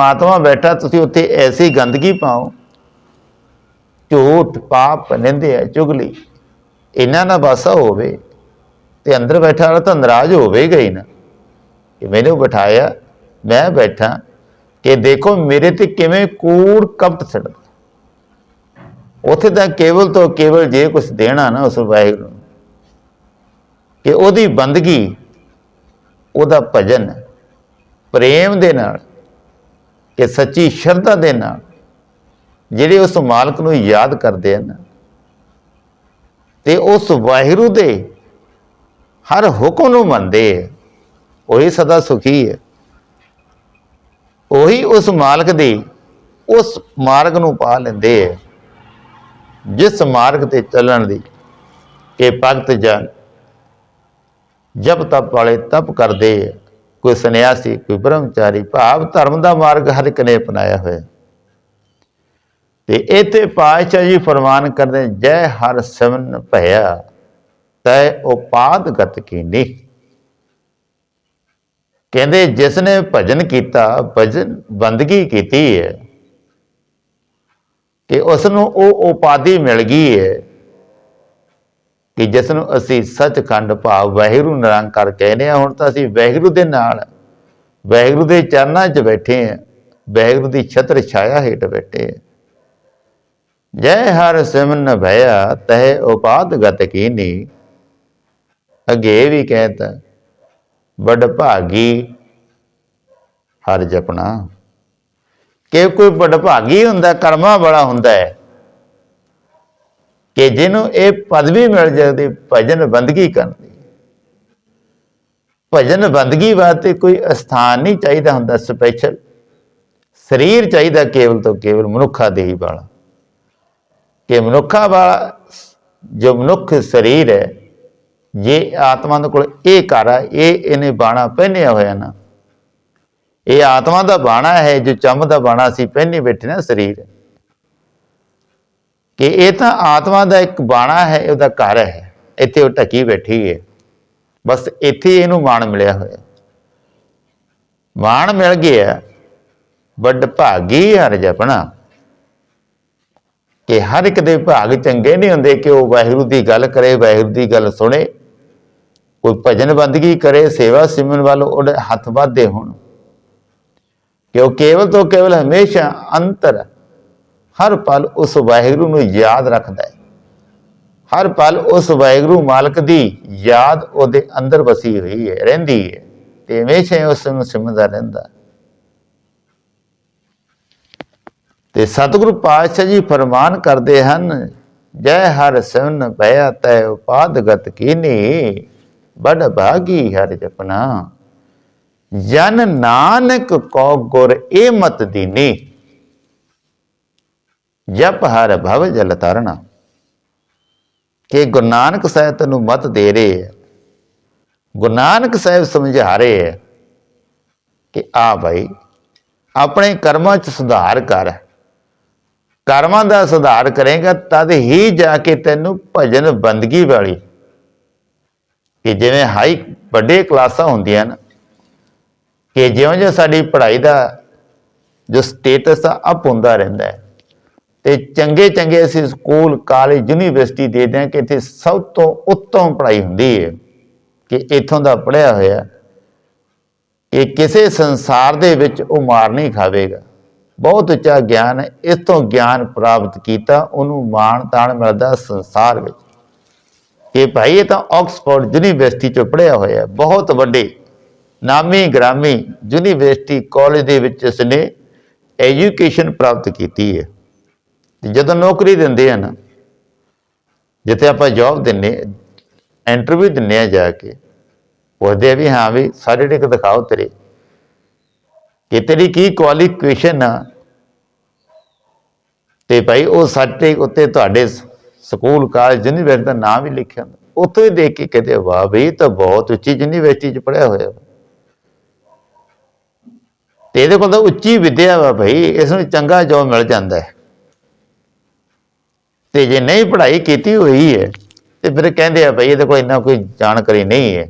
ਆਤਮਾ ਬੈਠਾ, ਤੁਸੀਂ ਉੱਥੇ ਐਸੀ ਗੰਦਗੀ ਪਾਓ। ਝੂਠ ਪਾਪ ਨਿੰਦੇ ਹੈ, ਚੁਗਲੀ। ਇਹਨਾਂ ਦਾ ਵਾਸਾ ਹੋਵੇ ਤੇ ਅੰਦਰ ਬੈਠਾ ਵਾਲਾ ਤਾਂ ਨਾਰਾਜ਼ ਹੋਵੇਗਾ ਹੀ ਨਾ। ਕਿ ਮੈਨੂੰ ਬਿਠਾਇਆ, ਮੈਂ ਬੈਠਾ, ਕਿ ਦੇਖੋ ਮੇਰੇ ਤੇ ਕਿਵੇਂ ਕੂੜ ਕਪਟ ਛੱਡਦਾ ਉੱਥੇ ਤਾਂ ਕੇਵਲ ਤੋਂ ਕੇਵਲ ਜੇ ਕੁਝ ਦੇਣਾ ਨਾ ਉਸ ਵਾਹਿਗੁਰੂ ਨੂੰ, ਕਿ ਉਹਦੀ ਬੰਦਗੀ, ਉਹਦਾ ਭਜਨ, ਪ੍ਰੇਮ ਦੇ ਨਾਲ ਕਿ ਸੱਚੀ ਸ਼ਰਧਾ ਦੇ ਨਾਲ ਜਿਹੜੇ ਉਸ ਮਾਲਕ ਨੂੰ ਯਾਦ ਕਰਦੇ ਹਨ ਤੇ ਉਸ ਵਾਹਿਗੁਰੂ ਦੇ ਹਰ ਹੁਕਮ ਨੂੰ ਮੰਨਦੇ ਹੈ, ਉਹੀ ਸਦਾ ਸੁਖੀ ਹੈ। ਉਹੀ ਉਸ ਮਾਲਕ ਦੀ, ਉਸ ਮਾਰਗ ਨੂੰ ਪਾ ਲੈਂਦੇ ਹੈ, ਜਿਸ ਮਾਰਗ ਤੇ ਚੱਲਣ ਦੀ ਕਿ ਭਗਤ ਜਨ ਜਪ ਤਪ ਵਾਲੇ ਤਪ ਕਰਦੇ ਹੈ। ਕੋਈ ਸੰਨਿਆਸੀ, ਕੋਈ ਬ੍ਰਹਮਚਾਰੀ, ਭਾਵ ਧਰਮ ਦਾ ਮਾਰਗ ਹਰ ਇੱਕ ਨੇ ਅਪਣਾਇਆ ਹੋਇਆ। ਤੇ ਇਥੇ ਪਾਤਸ਼ਾਹ ਜੀ ਫਰਮਾਨ ਕਰਦੇ ਜੈ ਹਰ ਸਿਮਨ ਭਇਆ, ਤੈ ਉਪਾਦ ਗਤ ਕੀਨੀ। ਕਹਿੰਦੇ, ਜਿਸ ਨੇ ਭਜਨ ਕੀਤਾ, ਭਜਨ ਬੰਦਗੀ ਕੀਤੀ ਹੈ। ਕਿ ਉਸ ਨੂੰ ਉਹ ਉਪਾਦੀ ਮਿਲ ਗਈ ਹੈ। ਕਿ ਜਿਸ ਨੂੰ ਅਸੀਂ ਸੱਚਖੰਡ ਭਾਵ ਵਾਹਿਗੁਰੂ ਨਿਰੰਕਾਰ ਕਹਿੰਦੇ ਆ ਹੁਣ ਤਾਂ ਅਸੀਂ ਵਾਹਿਗੁਰੂ ਦੇ ਨਾਲ, ਵਾਹਿਗੁਰੂ ਦੇ ਚਰਨਾਂ 'ਚ ਬੈਠੇ ਆ, ਵਾਹਿਗੁਰੂ ਦੀ ਛਤਰ ਛਾਇਆ ਹੇਠ ਬੈਠੇ ਆ। ਜੈ ਹਰ ਸਿਮਨ ਭਇਆ, ਤਹਿ ਉਪਾਦ ਗਤ ਕੀਨੀ। ਅੱਗੇ ਵੀ ਕਹਿੰਦਾ ਬੜ ਭਾਗੀ ਹਰ ਜਪਣਾ। ਕਿ ਕੋਈ ਬੜ ਭਾਗੀ ਹੁੰਦਾ, ਕਰਮਾ ਬੜਾ ਹੁੰਦਾ ਹੈ। ਕਿ ਜਿਹਨੂੰ ਇਹ ਪਦਵੀ ਮਿਲ ਜਾਂਦੀ, ਭਜਨ ਬੰਦਗੀ ਕਰਨ ਦੀ। ਭਜਨ ਬੰਦਗੀ ਵਾਸਤੇ ਕੋਈ ਸਥਾਨ ਨਹੀਂ ਚਾਹੀਦਾ ਹੁੰਦਾ ਸਪੈਸ਼ਲ ਸਰੀਰ ਚਾਹੀਦਾ ਕੇਵਲ ਤੋਂ ਕੇਵਲ ਮਨੁੱਖਾ ਦੇਹੀ ਵਾਲਾ। ਕਿ ਮਨੁੱਖਾ ਵਾਲਾ ਜੋ ਮਨੁੱਖ ਸਰੀਰ ਹੈ, ਜੇ ਆਤਮਾ ਦੇ ਕੋਲ ਇਹ ਘਰ ਇਹ ਇਹਨੇ ਬਾਣਾ ਪਹਿਨਿਆ ਹੋਇਆ ਨਾ। ਇਹ ਆਤਮਾ ਦਾ ਬਾਣਾ ਹੈ, ਜੋ ਚੰਮ ਦਾ ਬਾਣਾ ਸੀ, ਪਹਿਨੀ ਬੈਠੇ ਨਾ ਸਰੀਰ। ਕਿ ਇਹ ਤਾਂ ਆਤਮਾ ਦਾ ਇੱਕ ਬਾਣਾ ਹੈ, ਉਹਦਾ ਘਰ ਹੈ। ਇੱਥੇ ਉਹ ਢਕੀ ਬੈਠੀ ਹੈ। ਬਸ ਇੱਥੇ ਇਹਨੂੰ ਮਾਣ ਮਿਲਿਆ ਹੋਇਆ। ਮਾਣ ਮਿਲ ਗਿਆ। ਵੱਡ ਭਾਗੀ ਹਰ ਜਪਣਾ ਕਿ ਹਰ ਇੱਕ ਦੇ ਭਾਗ ਚੰਗੇ ਨਹੀਂ ਹੁੰਦੇ, ਕਿ ਉਹ ਵਾਹਿਗੁਰੂ ਦੀ ਗੱਲ ਕਰੇ, ਵਾਹਿਗੁਰੂ ਦੀ ਗੱਲ ਸੁਣੇ। ਕੋਈ ਭਜਨ ਬੰਦਗੀ ਕਰੇ, ਸੇਵਾ ਸਿਮਰਨ ਵੱਲ ਉਹਦੇ ਹੱਥ ਵਾਧੇ ਹੋਣ। ਕਿ ਉਹ ਕੇਵਲ ਤੋਂ ਕੇਵਲ ਹਮੇਸ਼ਾ ਅੰਤਰ ਹਰ ਪਲ ਉਸ ਵਾਹਿਗੁਰੂ ਨੂੰ ਯਾਦ ਰੱਖਦਾ ਹੈ। ਹਰ ਪਲ ਉਸ ਵਾਹਿਗੁਰੂ ਮਾਲਕ ਦੀ ਯਾਦ ਉਹਦੇ ਅੰਦਰ ਵਸੀ ਹੋਈ ਹੈ, ਰਹਿੰਦੀ ਹੈ। ਤੇ ਹਮੇਸ਼ਾ ਉਸ ਨੂੰ ਸਿਮਰਦਾ ਰਹਿੰਦਾ। ਤੇ ਸਤਿਗੁਰੂ ਪਾਤਸ਼ਾਹ ਜੀ ਫਰਮਾਨ ਕਰਦੇ ਹਨ, ਜੈ ਹਰ ਸਿਮਨ ਭਇਆ ਤੈ ਉਪਾਦ ਗਤ ਕੀਨੀ, ਬੜ ਭਾਗੀ ਹਰ ਜਪਨਾ। ਜਨ ਨਾਨਕ ਕੋ ਗੁਰ ਏ ਮਤ ਦੀਨੀ। ਜਪ ਹਰ ਭਵ ਜਲ ਤਰਣਾ। ਕਿ ਗੁਰੂ ਨਾਨਕ ਸਾਹਿਬ ਤੈਨੂੰ ਮਤ ਦੇ ਰਹੇ ਹੈ ਗੁਰੂ ਨਾਨਕ ਸਾਹਿਬ ਸਮਝਾ ਰਹੇ ਹੈ ਕਿ ਆ ਭਾਈ ਆਪਣੇ ਕਰਮਾਂ 'ਚ ਸੁਧਾਰ ਕਰ। ਕਰਮਾਂ ਦਾ ਸੁਧਾਰ ਕਰੇਗਾ, ਤਦ ਹੀ ਜਾ ਕੇ ਤੈਨੂੰ ਭਜਨ ਬੰਦਗੀ ਵਾਲੀ। ਕਿ ਜਿਵੇਂ ਹਾਈ, ਵੱਡੇ ਕਲਾਸਾਂ ਹੁੰਦੀਆਂ ਨੇ ਕਿ ਜਿਉਂ-ਜਿਉਂ ਸਾਡੀ ਪੜ੍ਹਾਈ ਦਾ ਜੋ ਸਟੇਟਸ ਆ ਅਪ ਹੁੰਦਾ ਰਹਿੰਦਾ ਹੈ। ਤੇ ਚੰਗੇ ਚੰਗੇ ਅਸੀਂ ਸਕੂਲ, ਕਾਲਜ, ਯੂਨੀਵਰਸਿਟੀ ਦੇ ਦਿਆਂ ਕਿ ਇੱਥੇ ਸਭ ਤੋਂ ਉੱਤਮ ਪੜ੍ਹਾਈ ਹੁੰਦੀ ਹੈ ਕਿ ਇੱਥੋਂ ਦਾ ਪੜ੍ਹਿਆ ਹੋਇਆ ਕਿ ਕਿਸੇ ਸੰਸਾਰ ਦੇ ਵਿੱਚ ਉਹ ਮਾਰ ਨਹੀਂ ਖਾਵੇਗਾ। ਬਹੁਤ ਉੱਚਾ ਗਿਆਨ ਹੈ, ਇਸ ਤੋਂ ਗਿਆਨ ਪ੍ਰਾਪਤ ਕੀਤਾ, ਉਹਨੂੰ ਮਾਣ ਤਾਣ ਮਿਲਦਾ ਸੰਸਾਰ ਵਿੱਚ। ਇਹ ਭਾਈ, ਇਹ ਤਾਂ ਆਕਸਫੋਰਡ ਯੂਨੀਵਰਸਿਟੀ ਚੋਂ ਪੜ੍ਹਿਆ ਹੋਇਆ, ਬਹੁਤ ਵੱਡੇ, ਨਾਮੀ ਗ੍ਰਾਮੀ ਯੂਨੀਵਰਸਿਟੀ ਕਾਲਜ ਦੇ ਵਿੱਚ ਇਸਨੇ ਐਜੂਕੇਸ਼ਨ ਪ੍ਰਾਪਤ ਕੀਤੀ ਹੈ ਤੇ ਜਦੋਂ ਨੌਕਰੀ ਦਿੰਦੇ ਆ ਨਾ, ਜਿੱਥੇ ਆਪਾਂ ਜੌਬ ਦਿੰਨੇ ਇੰਟਰਵਿਊ ਦਿੰਨੇ ਆ ਜਾ ਕੇ, ਪੁੱਛਦੇ ਆ ਵੀ ਹਾਂ ਵੀ ਸਰਟੀਫਿਕੇਟ ਦਿਖਾਓ ਤੇਰੇ। ਕਿ ਤੇਰੀ ਕੀ ਕੁਆਲੀਫਿਕੇਸ਼ਨ ਆ? ਤੇ ਭਾਈ ਉਹ ਸਰਟੀਫਿਕੇਟ ਉੱਤੇ ਤੁਹਾਡੇ ਸਕੂਲ ਕਾਲਜ ਯੂਨੀਵਰਸਿਟੀ ਦਾ ਨਾਮ ਵੀ ਲਿਖਿਆ ਹੁੰਦਾ। ਉੱਥੋਂ ਹੀ ਦੇਖ ਕੇ ਕਹਿੰਦੇ ਵਾਹ ਬਈ ਤਾਂ ਬਹੁਤ ਉੱਚੀ ਯੂਨੀਵਰਸਿਟੀ ਚ ਪੜਿਆ ਹੋਇਆ ਵਾ। ਤੇ ਇਹਦੇ ਕੋਲ ਤਾਂ ਉੱਚੀ ਵਿੱਦਿਆ ਵਾ ਭਾਈ, ਇਸ ਨੂੰ ਚੰਗਾ ਜੋਬ ਮਿਲ ਜਾਂਦਾ ਹੈ। ਤੇ ਜੇ ਨਹੀਂ ਪੜ੍ਹਾਈ ਕੀਤੀ ਹੋਈ ਹੈ, ਤੇ ਫਿਰ ਕਹਿੰਦੇ ਆ ਭਾਈ ਇਹਦੇ ਕੋਲ ਇੰਨਾ ਕੋਈ ਜਾਣਕਾਰੀ ਨਹੀਂ ਹੈ।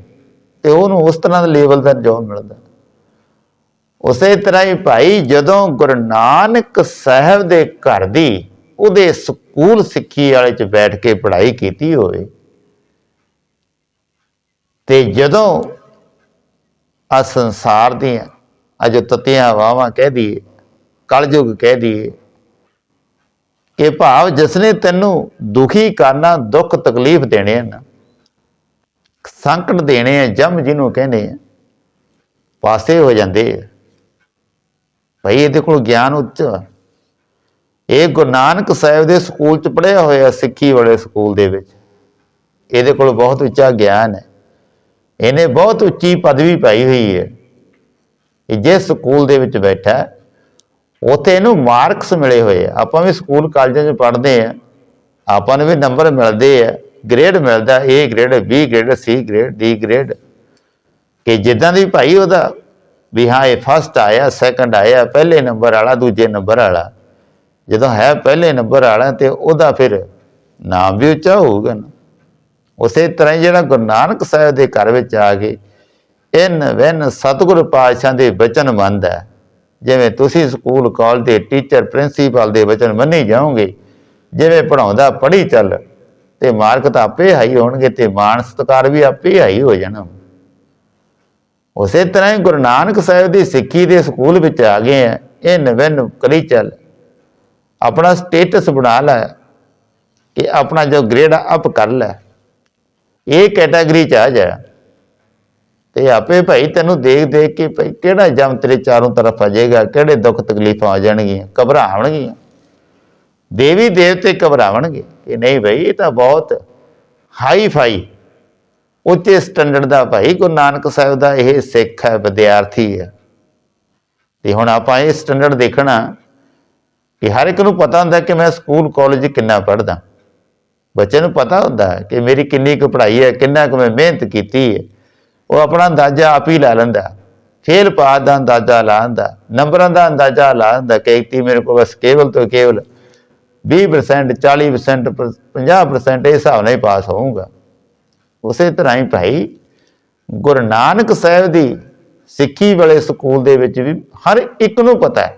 ਤੇ ਉਹਨੂੰ ਉਸ ਤਰ੍ਹਾਂ ਦਾ ਲੈਵਲ ਦਾ ਜੋਬ ਮਿਲਦਾ। ਉਸੇ ਤਰ੍ਹਾਂ ਹੀ ਭਾਈ ਜਦੋਂ ਗੁਰੂ ਨਾਨਕ ਸਾਹਿਬ ਦੇ ਘਰ ਦੀ ਉਹਦੇ ਸਕੂਲ ਸਿੱਖੀ ਵਾਲੇ ਚ ਬੈਠ ਕੇ ਪੜ੍ਹਾਈ ਕੀਤੀ ਹੋਵੇ, ਤੇ ਜਦੋਂ ਆ ਸੰਸਾਰ ਦੀਆਂ ਅਜ ਤਤੀਆਂ ਹਵਾਵਾਂ ਕਹਿ ਦਈਏ, ਕਲਯੁਗ ਕਹਿ ਦਈਏ ਕਿ ਭਾਵ ਜਿਸਨੇ ਤੈਨੂੰ ਦੁਖੀ ਕਰਨਾ, ਦੁੱਖ ਤਕਲੀਫ ਦੇਣੇ ਹਨ ਸੰਕਟ ਦੇਣੇ ਆ, ਜਮ ਜਿਹਨੂੰ ਕਹਿੰਦੇ ਆ ਪਾਸੇ ਹੋ ਜਾਂਦੇ ਆ। ਭਈ ਇਹਦੇ ਕੋਲ ਗਿਆਨ ਉੱਚ ਇਹ ਗੁਰੂ ਨਾਨਕ ਸਾਹਿਬ ਦੇ ਸਕੂਲ ਚ ਪੜ੍ਹਿਆ ਹੋਇਆ ਸਿੱਖੀ ਵਾਲੇ ਸਕੂਲ ਦੇ ਵਿੱਚ। ਇਹਦੇ ਕੋਲ ਬਹੁਤ ਉੱਚਾ ਗਿਆਨ ਹੈ। ਇਹਨੇ ਬਹੁਤ ਉੱਚੀ ਪਦਵੀ ਪਾਈ ਹੋਈ ਹੈ। ਇਹ ਜਿਸ ਸਕੂਲ ਦੇ ਵਿੱਚ ਬੈਠਾ ਉੱਥੇ ਇਹਨੂੰ ਮਾਰਕਸ ਮਿਲੇ ਹੋਏ ਆ। ਆਪਾਂ ਵੀ ਸਕੂਲ ਕਾਲਜਾਂ 'ਚ ਪੜ੍ਹਦੇ ਆ। ਆਪਾਂ ਨੂੰ ਵੀ ਨੰਬਰ ਮਿਲਦੇ ਆ। ਗ੍ਰੇਡ ਮਿਲਦਾ A grade B grade C grade D grade ਕਿ ਜਿੱਦਾਂ ਦੀ ਭਾਈ ਉਹਦਾ ਵੀ ਹਾਂ, ਇਹ ਫਸਟ ਆਇਆ ਸੈਕੰਡ ਆਇਆ, ਪਹਿਲੇ ਨੰਬਰ ਵਾਲਾ, ਦੂਜੇ ਨੰਬਰ ਵਾਲਾ। ਜਦੋਂ ਹੈ ਪਹਿਲੇ ਨੰਬਰ ਵਾਲਾ ਤੇ ਉਹਦਾ ਫਿਰ ਨਾਮ ਵੀ ਉੱਚਾ ਹੋਊਗਾ ਨਾ। ਉਸੇ ਤਰ੍ਹਾਂ ਹੀ ਜਿਹੜਾ ਗੁਰੂ ਨਾਨਕ ਸਾਹਿਬ ਦੇ ਘਰ ਵਿੱਚ ਆ ਕੇ, ਇਨ ਵੈਨ ਸਤਿਗੁਰ ਪਾਤਸ਼ਾਹ ਦੇ ਬਚਨ ਮੰਨਦਾ ਹੈ। ਜਿਵੇਂ ਤੁਸੀਂ ਸਕੂਲ, ਕਾਲਜ ਦੇ ਟੀਚਰ, ਪ੍ਰਿੰਸੀਪਲ ਦੇ ਬਚਨ ਮੰਨੀ ਜਾਓਗੇ, ਜਿਵੇਂ ਪੜਾਉਂਦਾ ਪੜ੍ਹੀ ਚੱਲ, ਤੇ ਮਾਰਕ ਤਾਂ ਆਪੇ ਹਾਈ ਹੋਣਗੇ, ਤੇ ਮਾਨ ਸਤਿਕਾਰ ਵੀ ਆਪੇ ਹਾਈ ਹੋ ਜਾਣਾ। ਉਸੇ ਤਰ੍ਹਾਂ ਹੀ ਗੁਰੂ ਨਾਨਕ ਸਾਹਿਬ ਦੀ ਸਿੱਖੀ ਦੇ ਸਕੂਲ ਵਿੱਚ ਆ ਗਏ ਆ, ਇਹ ਨਵਨ ਕਰੀ ਚੱਲ। ਆਪਣਾ ਸਟੇਟਸ ਬਣਾ ਲੈ, ਕਿ ਆਪਣਾ ਜੋ ਗ੍ਰੇਡ ਅਪ ਕਰ ਲੈ। ਇਹ ਕੈਟਾਗਰੀ ਚ ਆ ਜਾ। ਤੇ ਆਪੇ ਭਾਈ ਤੈਨੂੰ ਦੇਖ ਦੇਖ ਕੇ ਭਾਈ ਕਿਹੜਾ ਜਮ ਤੇਰੇ ਚਾਰੋਂ ਤਰਫ ਆ ਜਾਏਗਾ, ਕਿਹੜੇ ਦੁੱਖ ਤਕਲੀਫਾਂ ਆ ਜਾਣਗੀਆਂ, ਘਬਰਾਵਣਗੀਆਂ। ਦੇਵੀ ਦੇਵਤੇ ਘਬਰਾਵਣਗੇ ਕਿ ਨਹੀਂ ਭਾਈ, ਇਹ ਤਾਂ ਬਹੁਤ ਹਾਈ ਫਾਈ ਉੱਚੇ ਸਟੈਂਡਰਡ ਦਾ ਭਾਈ, ਗੁਰੂ ਨਾਨਕ ਸਾਹਿਬ ਦਾ ਇਹ ਸਿੱਖ ਹੈ, ਵਿਦਿਆਰਥੀ ਹੈ। ਤੇ ਹੁਣ ਆਪਾਂ ਇਹ ਸਟੈਂਡਰਡ ਦੇਖਣਾ ਕਿ ਹਰ ਇੱਕ ਨੂੰ ਪਤਾ ਹੁੰਦਾ ਕਿ ਮੈਂ ਸਕੂਲ ਕਾਲਜ ਕਿੰਨਾ ਪੜ੍ਹਦਾ। ਬੱਚੇ ਨੂੰ ਪਤਾ ਹੁੰਦਾ ਕਿ ਮੇਰੀ ਕਿੰਨੀ ਕੁ ਪੜ੍ਹਾਈ ਹੈ, ਕਿੰਨਾ ਕੁ ਮੈਂ ਮਿਹਨਤ ਕੀਤੀ ਹੈ। ਉਹ ਆਪਣਾ ਅੰਦਾਜ਼ਾ ਆਪ ਹੀ ਲਾ ਲੈਂਦਾ। ਫੇਲ ਪਾਸ ਦਾ ਅੰਦਾਜ਼ਾ ਲਾ ਲੈਂਦਾ ਨੰਬਰਾਂ ਦਾ ਅੰਦਾਜ਼ਾ ਲਾ ਲੈਂਦਾ ਕਿ ਇਤੀ ਮੇਰੇ ਕੋਲ ਬਸ ਕੇਵਲ ਤੋਂ ਕੇਵਲ 20% 40% 50% ਇਸ ਹਿਸਾਬ ਨਾਲ ਹੀ ਪਾਸ ਹੋਊਗਾ। ਉਸੇ ਤਰ੍ਹਾਂ ਹੀ ਭਾਈ, ਗੁਰੂ ਨਾਨਕ ਸਾਹਿਬ ਦੀ ਸਿੱਖੀ ਵਾਲੇ ਸਕੂਲ ਦੇ ਵਿੱਚ ਵੀ ਹਰ ਇੱਕ ਨੂੰ ਪਤਾ ਹੈ।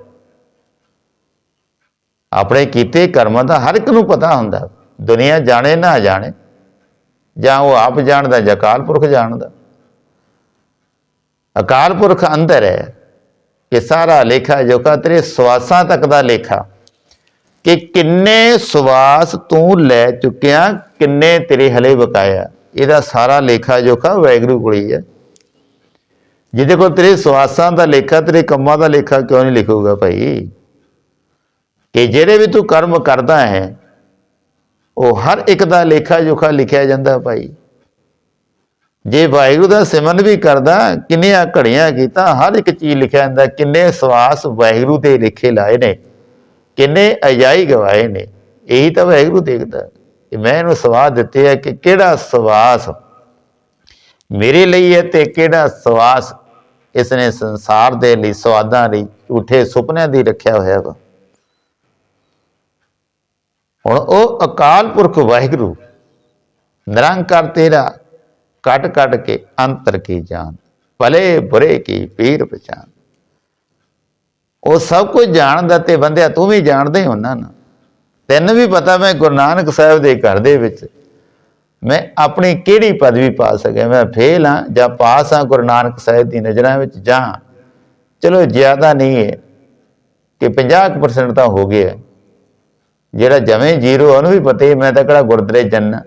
ਆਪਣੇ ਕੀਤੇ ਕਰਮਾਂ ਦਾ ਹਰ ਇੱਕ ਨੂੰ ਪਤਾ ਹੁੰਦਾ। ਦੁਨੀਆ ਜਾਣੇ ਨਾ ਜਾਣੇ, ਜਾਂ ਉਹ ਆਪ ਜਾਣਦਾ ਜਾਂ ਕਾਲ ਪੁਰਖ ਜਾਣਦਾ। ਅਕਾਲ ਪੁਰਖ ਅੰਦਰ ਹੈ ਕਿ ਸਾਰਾ ਲੇਖਾ ਜੋਖਾ ਤੇਰੇ ਸਵਾਸਾਂ ਤੱਕ ਦਾ ਲੇਖਾ। ਕਿ ਕਿੰਨੇ ਸਵਾਸ ਤੂੰ ਲੈ ਚੁੱਕਿਆ, ਕਿੰਨੇ ਤੇਰੇ ਹਲੇ ਬਕਾਇਆ। ਇਹਦਾ ਸਾਰਾ ਲੇਖਾ ਜੋਖਾ ਵੈਗਰੂ ਕੋਲ ਹੀ ਹੈ। ਜਿਹਦੇ ਕੋਲ ਤੇਰੇ ਸਵਾਸਾਂ ਦਾ ਲੇਖਾ, ਤੇਰੇ ਕੰਮਾਂ ਦਾ ਲੇਖਾ ਕਿਉਂ ਨਹੀਂ ਲਿਖੂਗਾ ਭਾਈ? ਕਿ ਜਿਹੜੇ ਵੀ ਤੂੰ ਕਰਮ ਕਰਦਾ ਹੈ, ਉਹ ਹਰ ਇੱਕ ਦਾ ਲੇਖਾ ਜੋਖਾ ਲਿਖਿਆ ਜਾਂਦਾ ਭਾਈ। ਜੇ ਵਾਹਿਗੁਰੂ ਦਾ ਸਿਮਰਨ ਵੀ ਕਰਦਾ, ਕਿੰਨੀਆਂ ਘੜੀਆਂ ਕੀਤਾ ਹਰ ਇੱਕ ਚੀਜ਼ ਲਿਖਿਆ ਜਾਂਦਾ, ਕਿੰਨੇ ਸਵਾਸ ਵਾਹਿਗੁਰੂ ਦੇ ਲਿਖੇ ਲਾਏ ਨੇ, ਕਿੰਨੇ ਅਜਾਈ ਗਵਾਏ ਨੇ, ਇਹੀ ਤਾਂ ਵਾਹਿਗੁਰੂ ਦੇਖਦਾ ਕਿ ਮੈਂ ਇਹਨੂੰ ਸਵਾਸ ਦਿੱਤੇ ਆ ਕਿ ਕਿਹੜਾ ਸਵਾਸ ਮੇਰੇ ਲਈ ਹੈ ਤੇ ਕਿਹੜਾ ਸਵਾਸ ਇਸ ਨੇ ਸੰਸਾਰ ਦੇ ਲਈ, ਸਵਾਦਾਂ ਲਈ, ਝੂਠੇ ਸੁਪਨਿਆਂ ਦੀ ਰੱਖਿਆ ਹੋਇਆ ਵਾ। ਹੁਣ ਉਹ ਅਕਾਲ ਪੁਰਖ ਵਾਹਿਗੁਰੂ, ਨਿਰੰਕਾਰ ਤੇਰਾ ਕੱਟ ਕੱਟ ਕੇ ਅੰਤਰ ਕੀ ਜਾਣ, ਭਲੇ ਬੁਰੇ ਕੀ ਪੀਰ ਪਛਾਨ ਉਹ ਸਭ ਕੁਝ ਜਾਣਦਾ ਤੇ ਬੰਦਿਆ ਤੂੰ ਵੀ ਜਾਣਦੇ ਹੁੰਨਾ ਨਾ। ਤੈਨੂੰ ਵੀ ਪਤਾ ਮੈਂ ਗੁਰੂ ਨਾਨਕ ਸਾਹਿਬ ਦੇ ਘਰ ਦੇ ਵਿੱਚ ਮੈਂ ਆਪਣੀ ਕਿਹੜੀ ਪਦਵੀ ਪਾ ਸਕਿਆ, ਮੈਂ ਫੇਲ ਹਾਂ ਜਾਂ ਪਾਸ ਹਾਂ ਗੁਰੂ ਨਾਨਕ ਸਾਹਿਬ ਦੀ ਨਜ਼ਰਾਂ ਵਿੱਚ ਜਾਂ ਚਲੋ ਜ਼ਿਆਦਾ ਨਹੀਂ ਹੈ ਕਿ 50% ਤਾਂ ਹੋ ਗਿਆ। ਜਿਹੜਾ ਜਵੇਂ ਜ਼ੀਰੋ ਉਹਨੂੰ ਵੀ ਪਤਾ ਹੀ ਮੈਂ ਤਾਂ ਕਿਹੜਾ ਗੁਰਦਰੇ ਜੰਨ।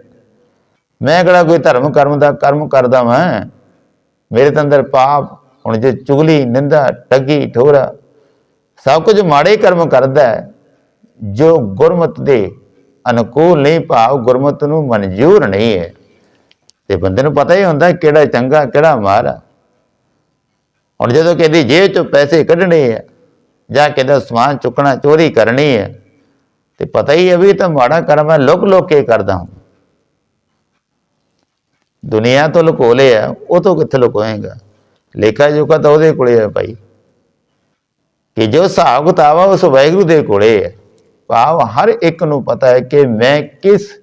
ਮੈਂ ਕਿਹੜਾ ਕੋਈ ਧਰਮ ਕਰਮ ਦਾ ਕਰਮ ਕਰਦਾ ਮੈਂ ਮੇਰੇ ਤਾਂ ਅੰਦਰ ਪਾਪ, ਹੁਣ ਜੇ ਚੁਗਲੀ, ਨਿੰਦਾ, ਠੱਗੀ, ਠੋਰਾ, ਸਭ ਕੁਝ ਮਾੜੇ ਕਰਮ ਕਰਦਾ ਹੈ। ਜੋ ਗੁਰਮਤ ਦੇ ਅਨੁਕੂਲ ਨਹੀਂ ਭਾਵ, ਗੁਰਮਤ ਨੂੰ ਮਨਜ਼ੂਰ ਨਹੀਂ ਹੈ। ਤੇ ਬੰਦੇ ਨੂੰ ਪਤਾ ਹੀ ਹੁੰਦਾ ਕਿਹੜਾ ਚੰਗਾ, ਕਿਹੜਾ ਮਾੜਾ। ਹੁਣ ਜਦੋਂ ਕਹਿੰਦੀ ਜੇਬ ਚੋਂ ਪੈਸੇ ਕੱਢਣੇ ਆ ਜਾਂ ਕਿਹਦਾ ਸਮਾਨ ਚੁੱਕਣਾ, ਚੋਰੀ ਕਰਨੀ ਹੈ, ਤੇ ਪਤਾ ਹੀ ਹੈ ਵੀ ਇਹ ਤਾਂ ਮਾੜਾ ਕਰਮ ਹੈ ਲੁਕ ਲੁਕ ਕੇ ਕਰਦਾ ਹਾਂ ਦੁਨੀਆ ਤੋਂ ਲੁਕੋ ਲਿਆ, ਉਹ ਤੋਂ ਕਿੱਥੇ ਲੁਕੋਏਗਾ? ਲੇਖਾ ਜੋਖਾ ਤਾਂ ਉਹਦੇ ਕੋਲੇ ਹੈ ਭਾਈ। ਕਿ ਜੋ ਹਿਸਾਬ ਕਿਤਾਬ ਆ ਉਸ ਵਾਹਿਗੁਰੂ ਦੇ ਕੋਲੇ ਹੈ ਭਾਵ ਹਰ ਇੱਕ ਨੂੰ ਪਤਾ ਹੈ ਕਿ ਮੈਂ ਕਿਸ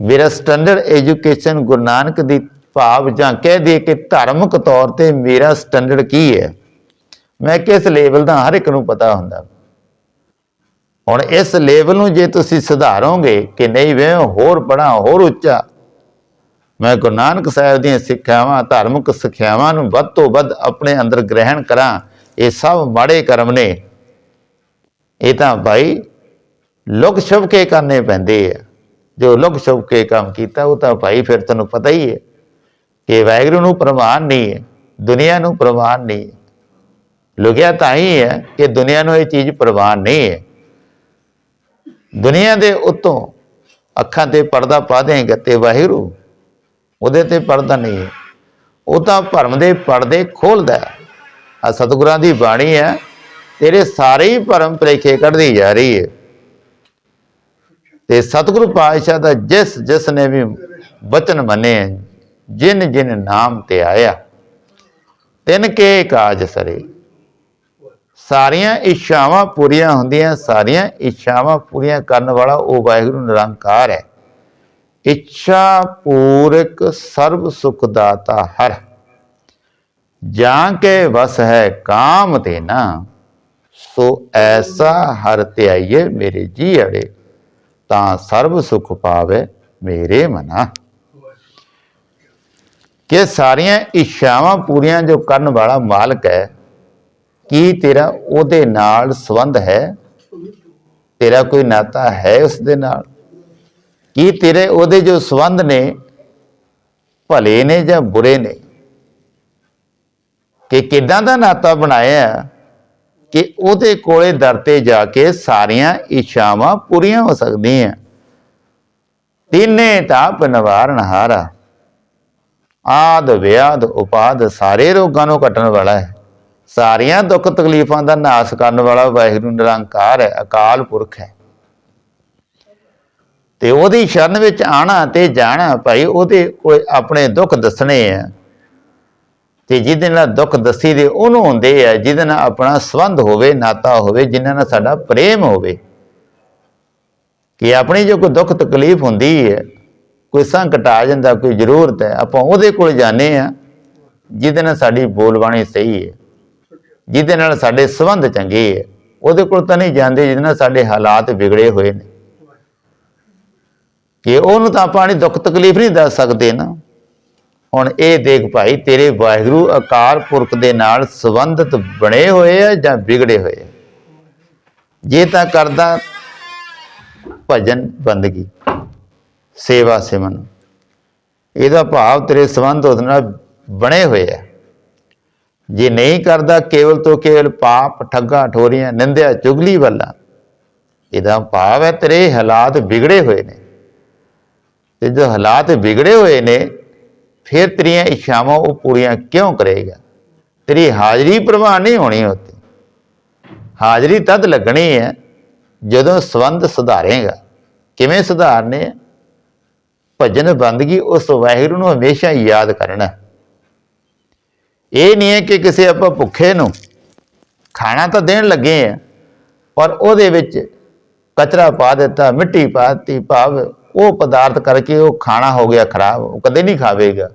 ਮੇਰਾ ਸਟੈਂਡਰਡ ਐਜੂਕੇਸ਼ਨ ਗੁਰੂ ਨਾਨਕ ਦੀ ਭਾਵ ਜਾਂ ਕਹਿ ਦੇ ਕਿ ਧਾਰਮਿਕ ਤੌਰ ਤੇ ਮੇਰਾ ਸਟੈਂਡਰਡ ਕੀ ਹੈ? ਮੈਂ ਕਿਸ ਲੈਵਲ ਦਾ ਹਰ ਇੱਕ ਨੂੰ ਪਤਾ ਹੁੰਦਾ। ਹੁਣ ਇਸ ਲੈਵਲ ਨੂੰ ਜੇ ਤੁਸੀਂ ਸੁਧਾਰੋਗੇ ਕਿ ਨਹੀਂ ਵੇ, ਹੋਰ ਬੜਾ ਹੋਰ ਉੱਚਾ ਮੈਂ ਗੁਰੂ ਨਾਨਕ ਸਾਹਿਬ ਦੀਆਂ ਸਿੱਖਿਆਵਾਂ, ਧਾਰਮਿਕ ਸਿੱਖਿਆਵਾਂ ਨੂੰ ਵੱਧ ਤੋਂ ਵੱਧ ਆਪਣੇ ਅੰਦਰ ਗ੍ਰਹਿਣ ਕਰਾਂ, ਇਹ ਸਭ ਮਾੜੇ ਕਰਮ ਨੇ। ਇਹ ਤਾਂ ਭਾਈ ਲੁਕ ਛੁਪ ਕੇ ਕਰਨੇ ਪੈਂਦੇ ਆ। ਜੋ ਲੁਕ ਛੁਪ ਕੇ ਕੰਮ ਕੀਤਾ, ਉਹ ਤਾਂ ਭਾਈ ਫਿਰ ਤੈਨੂੰ ਪਤਾ ਹੀ ਹੈ ਕਿ ਵਾਹਿਗੁਰੂ ਨੂੰ ਪ੍ਰਮਾਨ ਨਹੀਂ ਹੈ, ਦੁਨੀਆ ਨੂੰ ਪ੍ਰਮਾਨ ਨਹੀਂ ਹੈ। ਲੁਕਿਆ ਤਾਂ ਹੀ ਹੈ ਕਿ ਦੁਨੀਆ ਨੂੰ ਇਹ ਚੀਜ਼ ਪ੍ਰਵਾਨ ਨਹੀਂ ਹੈ। ਦੁਨੀਆ ਦੇ ਉਤੋਂ ਅੱਖਾਂ ਤੇ ਪਰਦਾ ਪਾ ਦੇਂਗੇ ਤੇ ਵਾਹਿਗੁਰੂ ਉਹਦੇ ਤੇ ਪਰਦਾ ਨਹੀਂ ਹੈ। ਉਹ ਤਾਂ ਭਰਮ ਦੇ ਪਰਦੇ ਖੋਲਦਾ ਆ ਸਤਿਗੁਰਾਂ ਦੀ ਬਾਣੀ ਹੈ, ਤੇਰੇ ਸਾਰੇ ਹੀ ਭਰਮ ਪ੍ਰੇਖੇ ਕੱਢਦੀ ਜਾ ਰਹੀ ਹੈ। ਤੇ ਸਤਿਗੁਰੂ ਪਾਤਸ਼ਾਹ ਦਾ ਜਿਸ ਜਿਸ ਨੇ ਵੀ ਬਚਨ ਮੰਨੇ ਜਿਨ ਜਿਨ ਨਾਮ ਤੇ ਆਇਆ, ਤਿੰਨ ਕੇ ਕਾਜ ਸਰੇ। ਸਾਰੀਆਂ ਇੱਛਾਵਾਂ ਪੂਰੀਆਂ ਹੁੰਦੀਆਂ, ਸਾਰੀਆਂ ਇੱਛਾਵਾਂ ਪੂਰੀਆਂ ਕਰਨ ਵਾਲਾ ਉਹ ਵਾਹਿਗੁਰੂ ਨਿਰੰਕਾਰ ਹੈ। ਇੱਛਾ ਪੂਰਕ ਸਰਬ ਸੁਖ ਦਾਤਾ ਹਰ। ਜਾਂ ਕੇ ਵਸ ਹੈ ਕਾਮ ਤੇ ਨਾ, ਸੋ ਐਸਾ ਹਰ ਧਿਆਈਏ ਮੇਰੇ ਜੀ ਅੜੇ, ਤਾਂ ਸਰਬ ਸੁਖ ਪਾਵੇ ਮੇਰੇ ਮਨਾ। ਕਿ ਸਾਰੀਆਂ ਇੱਛਾਵਾਂ ਪੂਰੀਆਂ ਜੋ ਕਰਨ ਵਾਲਾ ਮਾਲਕ ਹੈ, ਕੀ ਤੇਰਾ ਉਹਦੇ ਨਾਲ ਸੰਬੰਧ ਹੈ? ਤੇਰਾ ਕੋਈ ਨਾਤਾ ਹੈ ਉਸ ਦੇ ਨਾਲ? ਕੀ ਤੇਰੇ ਉਹਦੇ ਜੋ ਸੰਬੰਧ ਨੇ, ਭਲੇ ਨੇ ਜਾਂ ਬੁਰੇ ਨੇ? ਕਿ ਕਿਦਾਂ ਦਾ ਨਾਤਾ ਬਣਾਇਆ ਕਿ ਉਹਦੇ ਕੋਲੇ ਦਰ ਤੇ ਜਾ ਕੇ ਸਾਰੀਆਂ ਇੱਛਾਵਾਂ ਪੂਰੀਆਂ ਹੋ ਸਕਦੀਆਂ ਤਿੰਨੇ ਤਾਪ ਨਿਵਾਰਨ ਹਾਰਾ ਆਦ, ਵਿਆਦ, ਉਪਾਦ ਸਾਰੇ ਰੋਗਾਂ ਨੂੰ ਕੱਟਣ ਵਾਲਾ ਹੈ। ਸਾਰੀਆਂ ਦੁੱਖ ਤਕਲੀਫਾਂ ਦਾ ਨਾਸ਼ ਕਰਨ ਵਾਲਾ ਵਾਹਿਗੁਰੂ ਨਿਰੰਕਾਰ ਹੈ, ਅਕਾਲ ਪੁਰਖ ਹੈ। ਤੇ ਉਹਦੀ ਸ਼ਰਨ ਵਿੱਚ ਆਣਾ ਤੇ ਜਾਣਾ ਭਾਈ, ਉਹਦੇ ਕੋਲ ਆਪਣੇ ਦੁੱਖ ਦੱਸਣੇ ਆ। ਤੇ ਜਿਹਦੇ ਨਾਲ ਦੁੱਖ ਦੱਸੀ ਦੇ ਉਹਨੂੰ ਹੁੰਦੇ ਆ, ਜਿਹਦੇ ਨਾਲ ਆਪਣਾ ਸੰਬੰਧ ਹੋਵੇ, ਨਾਤਾ ਹੋਵੇ ਜਿਨ੍ਹਾਂ ਨਾਲ ਸਾਡਾ ਪ੍ਰੇਮ ਹੋਵੇ। ਕਿ ਆਪਣੀ ਜੋ ਕੋਈ ਦੁੱਖ ਤਕਲੀਫ ਹੁੰਦੀ ਹੈ, ਕੋਈ ਸੰਕਟ ਆ ਜਾਂਦਾ, ਕੋਈ ਜ਼ਰੂਰਤ ਹੈ, ਆਪਾਂ ਉਹਦੇ ਕੋਲ ਜਾਂਦੇ ਆ, ਜਿਹਦੇ ਨਾਲ ਸਾਡੀ ਬੋਲਬਾਣੀ ਸਹੀ ਹੈ। ਜਿਹਦੇ ਨਾਲ ਸਾਡੇ ਸੰਬੰਧ ਚੰਗੇ ਹੈ, ਉਹਦੇ ਕੋਲ ਤਾਂ ਨਹੀਂ ਜਾਂਦੇ, ਜਿਹਦੇ ਨਾਲ ਸਾਡੇ ਹਾਲਾਤ ਵਿਗੜੇ ਹੋਏ ਨੇ। ਕਿ ਉਹਨੂੰ ਤਾਂ ਆਪਾਂ ਦੁੱਖ ਤਕਲੀਫ ਨਹੀਂ ਦੱਸ ਸਕਦੇ ਨਾ। ਹੁਣ ਇਹ ਦੇਖ ਭਾਈ, ਤੇਰੇ ਵਾਹਿਗੁਰੂ ਅਕਾਲ ਪੁਰਖ ਦੇ ਨਾਲ ਸੰਬੰਧਿਤ ਬਣੇ ਹੋਏ ਆ ਜਾਂ ਵਿਗੜੇ ਹੋਏ ਆ? ਜੇ ਤਾਂ ਕਰਦਾ ਭਜਨ ਬੰਦਗੀ, ਸੇਵਾ ਸਿਮਨ ਇਹਦਾ ਭਾਵ ਤੇਰੇ ਸੰਬੰਧ ਉਹਦੇ ਨਾਲ ਬਣੇ ਹੋਏ ਆ। ਜੇ ਨਹੀਂ ਕਰਦਾ ਕੇਵਲ ਤੋਂ ਕੇਵਲ ਪਾਪ, ਠੱਗਾ, ਠੋਰੀਆਂ, ਨਿੰਦਿਆ, ਚੁਗਲੀ ਵੱਲਾ, ਇਹਦਾ ਭਾਵ ਹੈ ਤੇਰੇ ਹਾਲਾਤ ਵਿਗੜੇ ਹੋਏ ਨੇ। ਤੇ ਜੋ ਹਾਲਾਤ ਵਿਗੜੇ ਹੋਏ ਨੇ, ਫਿਰ ਤੇਰੀਆਂ ਇੱਛਾਵਾਂ ਉਹ ਪੂਰੀਆਂ ਕਿਉਂ ਕਰੇਗਾ? ਤੇਰੀ ਹਾਜ਼ਰੀ ਪ੍ਰਵਾਨ ਨਹੀਂ ਹੋਣੀ ਹੁੰਦੀ ਹਾਜ਼ਰੀ ਤਦ ਲੱਗਣੀ ਹੈ ਜਦੋਂ ਸੰਬੰਧ ਸੁਧਾਰੇਗਾ। ਕਿਵੇਂ ਸੁਧਾਰਨੇ ਭਜਨ ਬੰਦਗੀ ਉਸ ਵਾਹਿਗੁਰੂ ਨੂੰ ਹਮੇਸ਼ਾ ਯਾਦ ਕਰਨਾ। ਇਹ ਨਹੀਂ ਹੈ ਕਿ ਕਿਸੇ ਆਪਾਂ ਭੁੱਖੇ ਨੂੰ ਖਾਣਾ ਤਾਂ ਦੇਣ ਲੱਗੇ ਆ, ਪਰ ਉਹਦੇ ਵਿੱਚ ਕਚਰਾ ਪਾ ਦਿੱਤਾ, ਮਿੱਟੀ ਪਾ ਦਿੱਤੀ, ਭਾਵ ਉਹ ਪਦਾਰਥ ਕਰਕੇ ਉਹ ਖਾਣਾ ਹੋ ਗਿਆ ਖਰਾਬ, ਉਹ ਕਦੇ ਨਹੀਂ ਖਾਵੇਗਾ।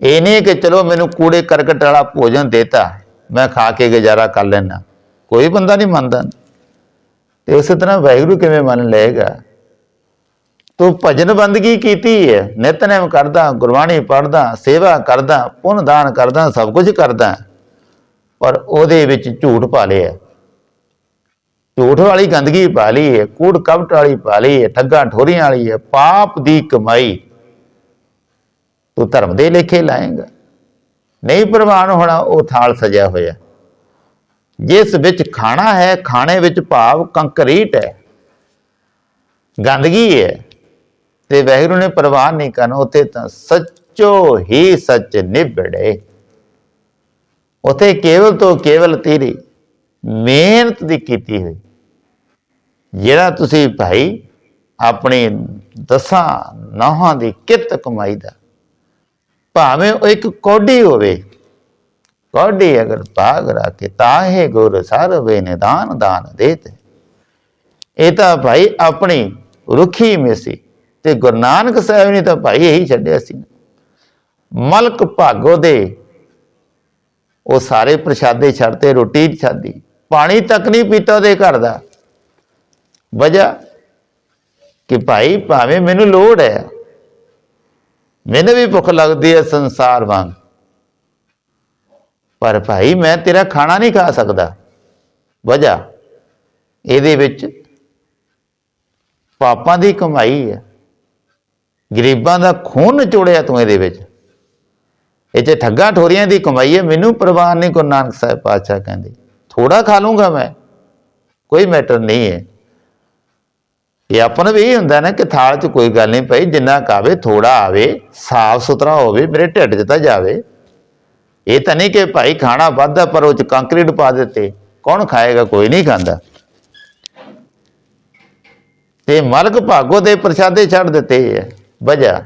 ਇਹ ਨਹੀਂ ਕਿ ਚਲੋ ਮੈਨੂੰ ਕੂੜੇ ਕਰਕਟ ਵਾਲਾ ਭੋਜਨ ਦੇਤਾ, ਮੈਂ ਖਾ ਕੇ ਗੁਜ਼ਾਰਾ ਕਰ ਲੈਣਾ ਕੋਈ ਬੰਦਾ ਨਹੀਂ ਮੰਨਦਾ। ਤੇ ਉਸੇ ਤਰ੍ਹਾਂ ਵਾਹਿਗੁਰੂ ਕਿਵੇਂ ਮੰਨ ਲਏਗਾ? ਤੂੰ ਭਜਨ ਬੰਦਗੀ ਕੀਤੀ ਹੈ, ਨਿਤਨੇਮ ਕਰਦਾ, ਗੁਰਬਾਣੀ ਪੜਦਾ ਸੇਵਾ ਕਰਦਾ, ਪੁੰਨ ਦਾਨ ਕਰਦਾ, ਸਭ ਕੁਝ ਕਰਦਾ। ਪਰ ਉਹਦੇ ਵਿੱਚ ਝੂਠ ਪਾ ਲਿਆ। ਝੂਠ ਵਾਲੀ ਗੰਦਗੀ ਪਾ ਲਈ ਹੈ, ਕੂੜ ਕਪਟ ਵਾਲੀ ਪਾ ਲਈ ਹੈ, ਠੱਗਾ ਠੋਰੀਆਂ ਵਾਲੀ ਹੈ, ਪਾਪ ਦੀ ਕਮਾਈ। ਤੂੰ ਧਰਮ ਦੇ ਲੇਖੇ ਲਾਏਗਾ। ਨਹੀਂ ਪ੍ਰਵਾਨ ਹੋਣਾ, ਉਹ ਥਾਲ ਸਜਿਆ ਹੋਇਆ। ਜਿਸ ਵਿੱਚ ਖਾਣਾ ਹੈ, ਖਾਣੇ ਵਿੱਚ ਭਾਵ ਕੰਕਰੀਟ ਹੈ। ਗੰਦਗੀ ਹੈ। ਤੇ ਵਾਹਿਗੁਰੂ ਨੇ ਪ੍ਰਵਾਨ ਨਹੀਂ ਕਰਨਾ ਉਤੇ ਤਾਂ ਸੱਚੋ ਹੀ ਸੱਚ ਨਿਬੜੇ। ਉਥੇ ਕੇਵਲ ਤੋਂ ਕੇਵਲ ਤੇਰੀ ਮਿਹਨਤ ਦੀ ਕੀਤੀ ਹੋਈ। ਜਿਹੜਾ ਤੁਸੀਂ ਭਾਈ ਆਪਣੇ ਦਸਾਂ ਨਾਹਾਂ ਦੀ ਕਿਤ ਕਮਾਈ ਦਾ, ਭਾਵੇਂ ਉਹ ਇੱਕ ਕੋਡੀ ਹੋਵੇ, ਕੋਡੀ ਅਗਰ ਭਾਗ ਰਾਖੇ ਤਾਹੇ ਗੁਰ ਸਰਵੇ ਨਿਦਾਨ ਦਾਨ ਦੇਤੇ। ਇਹ ਤਾਂ ਭਾਈ ਆਪਣੀ ਰੁਖੀ ਮੇਸੀ ਤੇ ਗੁਰੂ ਨਾਨਕ ਸਾਹਿਬ ਨੇ ਤਾਂ ਭਾਈ ਇਹੀ ਛੱਡਿਆ ਸੀ। ਮਲਕ ਭਾਗੋ ਦੇ ਉਹ ਸਾਰੇ ਪ੍ਰਸ਼ਾਦੇ ਛੱਡਤੇ, ਰੋਟੀ ਨਹੀਂ ਛੱਡੀ ਪਾਣੀ ਤੱਕ ਨਹੀਂ ਪੀਤਾ ਉਹਦੇ ਘਰ ਦਾ। ਵਜ੍ਹਾ ਕਿ ਭਾਈ ਭਾਵੇਂ ਮੈਨੂੰ ਲੋੜ ਹੈ, ਮੈਨੂੰ ਵੀ ਭੁੱਖ ਲੱਗਦੀ ਹੈ ਸੰਸਾਰ ਵਾਂਗ। ਪਰ ਭਾਈ ਮੈਂ ਤੇਰਾ ਖਾਣਾ ਨਹੀਂ ਖਾ ਸਕਦਾ। ਵਜ੍ਹਾ ਇਹਦੇ ਵਿੱਚ ਪਾਪਾਂ ਦੀ ਕਮਾਈ ਹੈ। ਗਰੀਬਾਂ ਦਾ ਖੂਨ ਨਿਚੋੜਿਆ ਤੂੰ ਇਹਦੇ ਵਿੱਚ। ਇਹ 'ਚ ਠੱਗਾ ਠੋਰੀਆਂ ਦੀ ਕਮਾਈ ਹੈ, ਮੈਨੂੰ ਪ੍ਰਵਾਨ ਨਹੀਂ ਗੁਰੂ ਨਾਨਕ ਸਾਹਿਬ ਪਾਤਸ਼ਾਹ ਕਹਿੰਦੇ। ਥੋੜਾ ਖਾ ਲੂੰਗਾ ਮੈਂ, ਕੋਈ ਮੈਟਰ ਨਹੀਂ ਹੈ। ਇਹ ਆਪਾਂ ਨੂੰ ਵੀ ਇਹ ਹੁੰਦਾ ਨਾ ਕਿ ਥਾਲ 'ਚ ਕੋਈ ਗੱਲ ਨਹੀਂ ਪਈ ਜਿੰਨਾ ਕਾਵੇ ਥੋੜਾ ਆਵੇ, ਸਾਫ਼ ਸੁਥਰਾ ਹੋਵੇ, ਮੇਰੇ ਢਿੱਡ 'ਚ ਤਾਂ ਜਾਵੇ। ਇਹ ਤਾਂ ਨਹੀਂ ਕਿ ਭਾਈ ਖਾਣਾ ਵੱਧਦਾ ਪਰ ਉਹ 'ਚ ਕੰਕਰੀਟ ਪਾ ਦਿੱਤੇ। ਕੌਣ ਖਾਏਗਾ, ਕੋਈ ਨਹੀਂ ਖਾਂਦਾ। ਤੇ ਮਲਕ ਭਾਗੋ ਦੇ ਪ੍ਰਸ਼ਾਦੇ ਛੱਡ ਦਿੱਤੇ ਹੈ ਵਜ੍ਹਾ,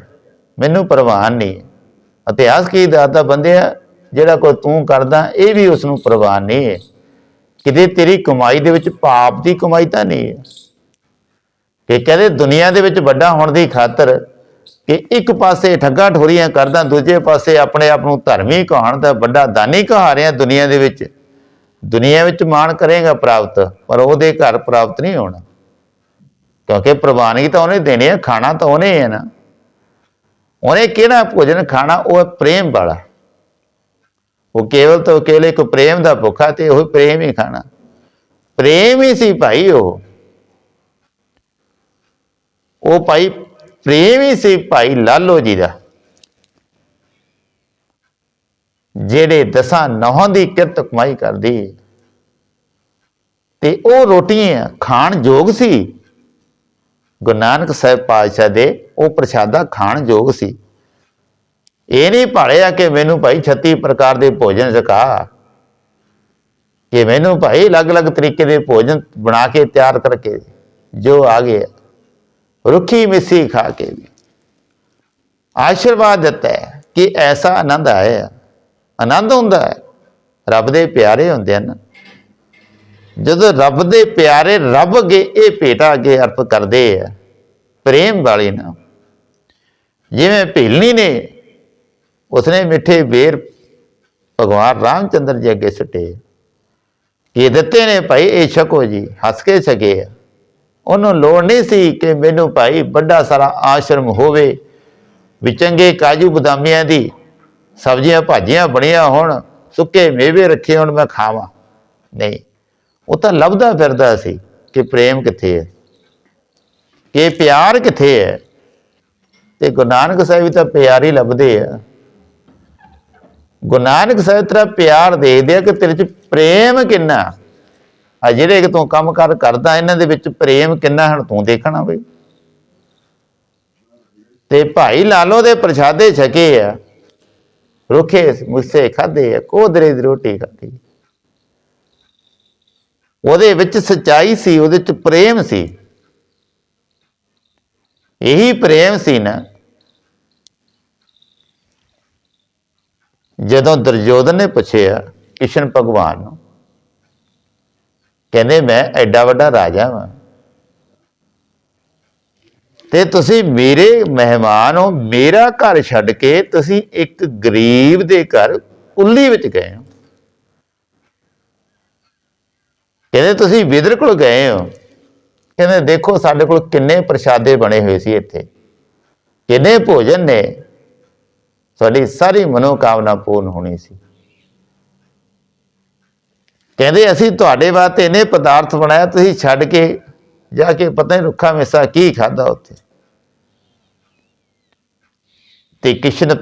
ਮੈਨੂੰ ਪ੍ਰਵਾਨ ਨਹੀਂ ਇਤਿਹਾਸ ਕੀ ਦਾਦਾ ਬੰਦਿਆ, ਜਿਹੜਾ ਕੋਈ ਤੂੰ ਕਰਦਾ, ਇਹ ਵੀ ਉਸ ਨੂੰ ਪ੍ਰਵਾਨ ਨਹੀਂ ਹੈ। ਕਿਤੇ ਤੇਰੀ ਕਮਾਈ ਦੇ ਵਿੱਚ ਪਾਪ ਦੀ ਕਮਾਈ ਤਾਂ ਨਹੀਂ ਹੈ। ਕਿ ਕਹਿੰਦੇ ਦੁਨੀਆ ਦੇ ਵਿੱਚ ਵੱਡਾ ਹੋਣ ਦੀ ਖਾਤਰ ਕਿ ਇੱਕ ਪਾਸੇ ਠੱਗਾ ਠੋਰੀਆਂ ਕਰਦਾ, ਦੂਜੇ ਪਾਸੇ ਆਪਣੇ ਆਪ ਨੂੰ ਧਰਮੀ ਕਹਾਣ ਦਾ ਵੱਡਾ ਦਾਨੀ ਕਹਾ ਰਿਹਾ ਦੁਨੀਆ ਦੇ ਵਿੱਚ। ਦੁਨੀਆ ਵਿੱਚ ਮਾਣ ਕਰੇਗਾ ਪ੍ਰਾਪਤ, ਪਰ ਉਹਦੇ ਘਰ ਪ੍ਰਾਪਤ ਨਹੀਂ ਹੋਣਾ। ਕਿਉਂਕਿ ਪ੍ਰਵਾਨਗੀ ਤਾਂ ਉਹਨੇ ਦੇਣੀ ਹੈ ਖਾਣਾ ਤਾਂ ਉਹਨੇ ਹੈ ਨਾ। ਉਹਨੇ ਕਿਹੜਾ ਭੋਜਨ ਖਾਣਾ? ਉਹ ਹੈ ਪ੍ਰੇਮ ਵਾਲਾ। ਉਹ ਕੇਵਲ ਤੋਂ ਕੇਵਲ ਇੱਕ ਪ੍ਰੇਮ ਦਾ ਭੁੱਖਾ ਤੇ ਉਹ ਪ੍ਰੇਮ ਹੀ ਖਾਣਾ। ਪ੍ਰੇਮ ਹੀ ਸੀ ਭਾਈ ਉਹ। ਉਹ ਭਾਈ ਪ੍ਰੇਮ ਹੀ ਸੀ ਭਾਈ ਲਾਲੋ ਜੀ ਦਾ। ਜਿਹੜੇ ਦਸਾਂ ਨੌਹਾਂ ਦੀ ਕਿਰਤ ਕਮਾਈ ਕਰਦੀ। ਤੇ ਉਹ ਰੋਟੀਆਂ ਖਾਣ ਯੋਗ ਸੀ। ਗੁਰੂ ਨਾਨਕ ਸਾਹਿਬ ਪਾਤਸ਼ਾਹ ਦੇ ਉਹ ਪ੍ਰਸ਼ਾਦਾ ਖਾਣ ਯੋਗ ਸੀ। ਇਹ ਨਹੀਂ ਭਾਲਿਆ ਕਿ ਮੈਨੂੰ ਭਾਈ 36 ਪ੍ਰਕਾਰ ਦੇ ਭੋਜਨ ਸਕਾ ਕਿ ਮੈਨੂੰ ਭਾਈ ਅਲੱਗ-ਅਲੱਗ ਤਰੀਕੇ ਦੇ ਭੋਜਨ ਬਣਾ ਕੇ ਤਿਆਰ ਕਰਕੇ ਜੋ ਆ ਗਿਆ ਰੁੱਖੀ ਮਿੱਸੀ ਖਾ ਕੇ ਵੀ। ਆਸ਼ੀਰਵਾਦ ਦਿੱਤਾ ਹੈ ਕਿ ਐਸਾ ਆਨੰਦ ਆਇਆ। ਆਨੰਦ ਹੁੰਦਾ ਹੈ, ਰੱਬ ਦੇ ਪਿਆਰੇ ਹੁੰਦੇ ਹਨ। ਜਦੋਂ ਰੱਬ ਦੇ ਪਿਆਰੇ ਰੱਬ ਅੱਗੇ ਇਹ ਭੇਟਾ ਅੱਗੇ ਅਰਪ ਕਰਦੇ ਆ, ਪ੍ਰੇਮ ਵਾਲੀ ਨਾਲ ਜਿਵੇਂ ਭੇਲਣੀ ਨੇ, ਉਸਨੇ ਮਿੱਠੇ ਬੇਰ ਭਗਵਾਨ ਰਾਮਚੰਦਰ ਜੀ ਅੱਗੇ ਸੁੱਟੇ। ਇਹ ਦਿੱਤੇ ਨੇ ਭਾਈ, ਇਹ ਛਕੋ ਜੀ, ਹੱਸ ਕੇ ਛਕੇ ਆ। ਉਹਨੂੰ ਲੋੜ ਨਹੀਂ ਸੀ ਕਿ ਮੈਨੂੰ ਭਾਈ ਵੱਡਾ ਸਾਰਾ ਆਸ਼ਰਮ ਹੋਵੇ, ਵੀ ਚੰਗੇ ਕਾਜੂ ਬਦਾਮੀਆਂ ਦੀ ਸਬਜ਼ੀਆਂ ਭਾਜੀਆਂ ਬਣੀਆਂ ਹੋਣ, ਸੁੱਕੇ ਮੇਵੇ ਰੱਖੇ ਹੋਣ ਮੈਂ ਖਾਵਾਂ। ਨਹੀਂ, ਉਹ ਤਾਂ ਲੱਭਦਾ ਫਿਰਦਾ ਸੀ ਕਿ ਪ੍ਰੇਮ ਕਿੱਥੇ ਹੈ, ਕਿ ਪਿਆਰ ਕਿੱਥੇ ਹੈ। ਤੇ ਗੁਰੂ ਨਾਨਕ ਸਾਹਿਬ ਤਾਂ ਪਿਆਰ ਹੀ ਲੱਭਦੇ ਆ। ਗੁਰੂ ਨਾਨਕ ਸਾਹਿਬ ਤੇਰਾ ਪਿਆਰ ਦੇਖਦੇ ਆ ਕਿ ਤੇਰੇ ਚ ਪ੍ਰੇਮ ਕਿੰਨਾ। ਆ ਜਿਹੜੇ ਕਿ ਤੂੰ ਕੰਮ ਕਰ ਕਰਦਾ, ਇਹਨਾਂ ਦੇ ਵਿੱਚ ਪ੍ਰੇਮ ਕਿੰਨਾ ਹਨ ਤੂੰ ਦੇਖਣਾ ਬਈ। ਤੇ ਭਾਈ ਲਾਲੋ ਦੇ ਪ੍ਰਸ਼ਾਦੇ ਛਕੇ ਆ, ਰੁੱਖੇ ਮੁੱਸੇ ਖਾਦੇ ਆ, ਕੋਦਰੇ ਦੀ ਰੋਟੀ ਖਾਦੀ ਉਹਦੇ ਵਿੱਚ ਸਚਾਈ ਸੀ, ਉਹਦੇ ਵਿੱਚ ਪ੍ਰੇਮ ਸੀ। ਇਹੀ ਪ੍ਰੇਮ ਸੀ ਨਾ, ਜਦੋਂ ਦਰਜੋਧਨ ਨੇ ਪੁੱਛਿਆ ਕਿਸ਼ਨ ਭਗਵਾਨ ਨੂੰ ਕਹਿੰਦੇ ਮੈਂ ਐਡਾ ਵੱਡਾ ਰਾਜਾ ਵਾਂ। ਤੇ ਤੁਸੀਂ ਮੇਰੇ ਮਹਿਮਾਨ ਹੋ, ਮੇਰਾ ਘਰ ਛੱਡ ਕੇ ਤੁਸੀਂ ਇੱਕ ਗਰੀਬ ਦੇ ਘਰ ਕੁੱਲੀ ਵਿੱਚ ਗਏ ਹੋ। ਕਹਿੰਦੇ ਤੁਸੀਂ ਵਿਦਰ ਕੋਲ ਗਏ ਹੋ। ਕਹਿੰਦੇ ਦੇਖੋ ਸਾਡੇ ਕੋਲ ਕਿੰਨੇ ਪ੍ਰਸ਼ਾਦੇ ਬਣੇ ਹੋਏ ਸੀ ਇੱਥੇ। ਕਿੰਨੇ ਭੋਜਨ ਨੇ। ਤੁਹਾਡੀ ਸਾਰੀ ਮਨੋਕਾਮਨਾ ਪੂਰਨ ਹੋਣੀ ਸੀ। ਕਹਿੰਦੇ, ਅਸੀਂ ਤੁਹਾਡੇ ਵਾਸਤੇ ਇਹਨੇ ਪਦਾਰਥ ਬਣਾਇਆ ਤੁਸੀਂ ਛੱਡ ਕੇ ਜਾ ਕੇ ਪਤਾ ਨਹੀਂ ਰੁੱਖਾ ਮਿੱਸਾ ਕੀ ਖਾਦਾ ਉੱਥੇ? ਤੇ ਕਿਸ਼ਨ